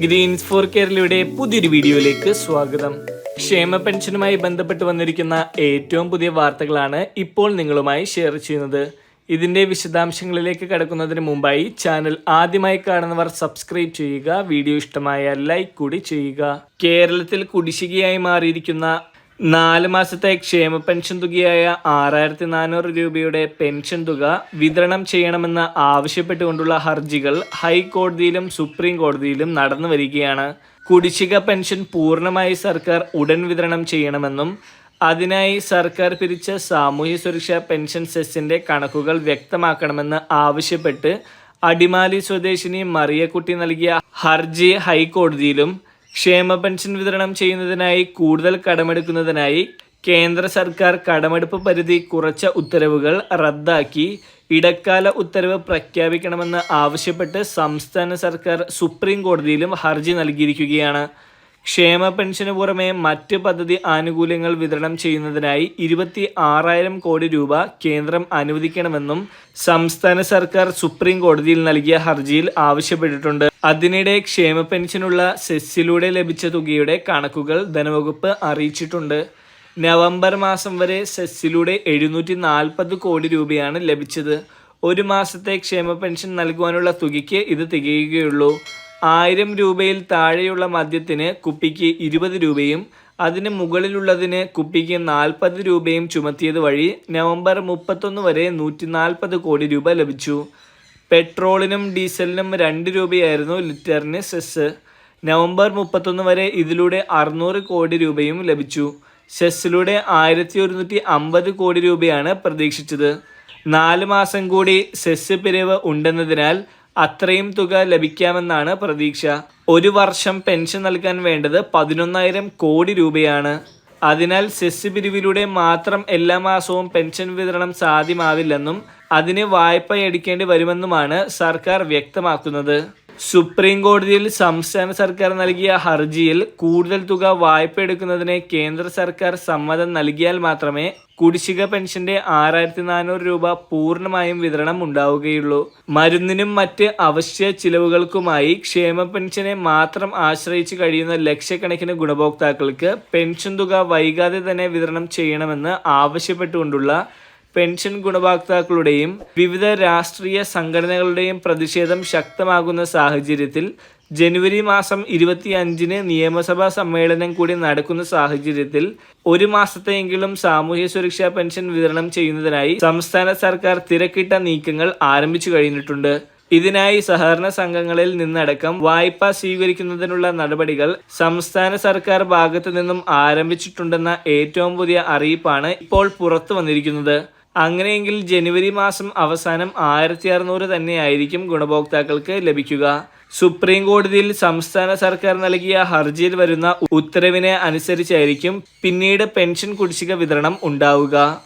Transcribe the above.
Green's four കേരളയുടെ പുതിയൊരു വീഡിയോയിലേക്ക് സ്വാഗതം. ക്ഷേമ പെൻഷനുമായി ബന്ധപ്പെട്ട് വന്നിരിക്കുന്ന ഏറ്റവും പുതിയ വാർത്തകളാണ് ഇപ്പോൾ നിങ്ങളുമായി ഷെയർ ചെയ്യുന്നത്. ഇതിന്റെ വിശദാംശങ്ങളിലേക്ക് കടക്കുന്നതിന് മുമ്പായി ചാനൽ ആദ്യമായി കാണുന്നവർ സബ്സ്ക്രൈബ് ചെയ്യുക വീഡിയോ ഇഷ്ടമായ ലൈക്ക് കൂടി ചെയ്യുക. കേരളത്തിൽ കുടിശ്ശികയായി മാറിയിരിക്കുന്ന നാല് മാസത്തെ ക്ഷേമ പെൻഷൻ തുകയായ ആറായിരത്തി നാനൂറ് രൂപയുടെ പെൻഷൻ തുക വിതരണം ചെയ്യണമെന്ന് ആവശ്യപ്പെട്ടുകൊണ്ടുള്ള ഹർജികൾ ഹൈക്കോടതിയിലും സുപ്രീം കോടതിയിലും നടന്നു വരികയാണ്. കുടിശ്ശിക പെൻഷൻ പൂർണമായി സർക്കാർ ഉടൻ വിതരണം ചെയ്യണമെന്നും അതിനായി സർക്കാർ പിരിച്ച സാമൂഹ്യ സുരക്ഷാ പെൻഷൻ സെസ്സിന്റെ കണക്കുകൾ വ്യക്തമാക്കണമെന്ന് ആവശ്യപ്പെട്ട് അടിമാലി സ്വദേശിനി മറിയക്കുട്ടി നൽകിയ ഹർജി ഹൈക്കോടതിയിലും ക്ഷേമ പെൻഷൻ വിതരണം ചെയ്യുന്നതിനായി കൂടുതൽ കടമെടുക്കുന്നതിനായി കേന്ദ്ര സർക്കാർ കടമെടുപ്പ് പരിധി കുറച്ച ഉത്തരവുകൾ റദ്ദാക്കി. ഇടക്കാല ഉത്തരവ് പ്രഖ്യാപിക്കണമെന്ന് ആവശ്യപ്പെട്ട് സംസ്ഥാന സർക്കാർ സുപ്രീം കോടതിയിലും ഹർജി നൽകിയിരിക്കുകയാണ്. ക്ഷേമ പെൻഷന് പുറമെ മറ്റ് പദ്ധതി ആനുകൂല്യങ്ങൾ വിതരണം ചെയ്യുന്നതിനായി ഇരുപത്തി ആറായിരം കോടി രൂപ കേന്ദ്രം അനുവദിക്കണമെന്നും സംസ്ഥാന സർക്കാർ സുപ്രീം കോടതിയിൽ നൽകിയ ഹർജിയിൽ ആവശ്യപ്പെട്ടിട്ടുണ്ട്. അതിനിടെ ക്ഷേമ പെൻഷനുള്ള സെസ്സിലൂടെ ലഭിച്ച തുകയുടെ കണക്കുകൾ ധനവകുപ്പ് അറിയിച്ചിട്ടുണ്ട്. നവംബർ മാസം വരെ സെസ്സിലൂടെ എഴുന്നൂറ്റി നാൽപ്പത് കോടി രൂപയാണ് ലഭിച്ചത്. ഒരു മാസത്തെ ക്ഷേമ പെൻഷൻ നൽകുവാനുള്ള തുകയ്ക്ക് ഇത് തികയുകയുള്ളൂ. ആയിരം രൂപയിൽ താഴെയുള്ള മദ്യത്തിന് കുപ്പിക്ക് ഇരുപത് രൂപയും അതിന് മുകളിലുള്ളതിന് കുപ്പിക്ക് നാൽപ്പത് രൂപയും ചുമത്തിയത് വഴി നവംബർ മുപ്പത്തൊന്ന് വരെ നൂറ്റി നാൽപ്പത് കോടി രൂപ ലഭിച്ചു. പെട്രോളിനും ഡീസലിനും രണ്ട് രൂപയായിരുന്നു ലിറ്ററിന് സെസ്. നവംബർ മുപ്പത്തൊന്ന് വരെ ഇതിലൂടെ അറുന്നൂറ് കോടി രൂപയും ലഭിച്ചു. സെസ്സിലൂടെ ആയിരത്തി ഒരുന്നൂറ്റി അമ്പത് കോടി രൂപയാണ് പ്രതീക്ഷിച്ചത്. നാല് മാസം കൂടി സെസ് പിരിവ് ഉണ്ടെന്നതിനാൽ അത്രയും തുക ലഭിക്കാമെന്നാണ് പ്രതീക്ഷ. ഒരു വർഷം പെൻഷൻ നൽകാൻ വേണ്ടത് പതിനൊന്നായിരം കോടി രൂപയാണ്. അതിനാൽ സെസ് പിരിവിലൂടെ മാത്രം എല്ലാ മാസവും പെൻഷൻ വിതരണം സാധ്യമാവില്ലെന്നും അതിന് വായ്പ എടുക്കേണ്ടി വരുമെന്നുമാണ് സർക്കാർ വ്യക്തമാക്കുന്നത്. സുപ്രീം കോടതിയിൽ സംസ്ഥാന സർക്കാർ നൽകിയ ഹർജിയിൽ കൂടുതൽ തുക വായ്പ എടുക്കുന്നതിന് കേന്ദ്ര സർക്കാർ സമ്മതം നൽകിയാൽ മാത്രമേ കുടിശ്ശിക പെൻഷന്റെ ആറായിരത്തി നാനൂറ് രൂപ പൂർണമായും വിതരണം ഉണ്ടാവുകയുള്ളൂ. മരുന്നിനും മറ്റ് അവശ്യ ചിലവുകൾക്കുമായി ക്ഷേമ പെൻഷനെ മാത്രം ആശ്രയിച്ച് കഴിയുന്ന ലക്ഷക്കണക്കിന് ഗുണഭോക്താക്കൾക്ക് പെൻഷൻ തുക വൈകാതെ തന്നെ വിതരണം ചെയ്യണമെന്ന് ആവശ്യപ്പെട്ടുകൊണ്ടുള്ള പെൻഷൻ ഗുണഭോക്താക്കളുടെയും വിവിധ രാഷ്ട്രീയ സംഘടനകളുടെയും പ്രതിഷേധം ശക്തമാകുന്ന സാഹചര്യത്തിൽ ജനുവരി മാസം ഇരുപത്തി അഞ്ചിന് നിയമസഭാ സമ്മേളനം കൂടി നടക്കുന്ന സാഹചര്യത്തിൽ ഒരു മാസത്തെയെങ്കിലും സാമൂഹ്യ സുരക്ഷാ പെൻഷൻ വിതരണം ചെയ്യുന്നതിനായി സംസ്ഥാന സർക്കാർ തിരക്കിട്ട നീക്കങ്ങൾ ആരംഭിച്ചു കഴിഞ്ഞിട്ടുണ്ട്. ഇതിനായി സഹകരണ സംഘങ്ങളിൽ നിന്നടക്കം വായ്പ സ്വീകരിക്കുന്നതിനുള്ള നടപടികൾ സംസ്ഥാന സർക്കാർ ഭാഗത്തു നിന്നും ആരംഭിച്ചിട്ടുണ്ടെന്ന ഏറ്റവും പുതിയ അറിയിപ്പാണ് ഇപ്പോൾ പുറത്തു വന്നിരിക്കുന്നത്. അങ്ങനെയെങ്കിൽ ജനുവരി മാസം അവസാനം ആയിരത്തി അറുന്നൂറ് തന്നെയായിരിക്കും ഗുണഭോക്താക്കൾക്ക് ലഭിക്കുക. സുപ്രീം കോടതിയിൽ സംസ്ഥാന സർക്കാർ നൽകിയ ഹർജിയിൽ വരുന്ന ഉത്തരവിനെ അനുസരിച്ചായിരിക്കും പിന്നീട് പെൻഷൻ കുടിശ്ശിക വിതരണം ഉണ്ടാവുക.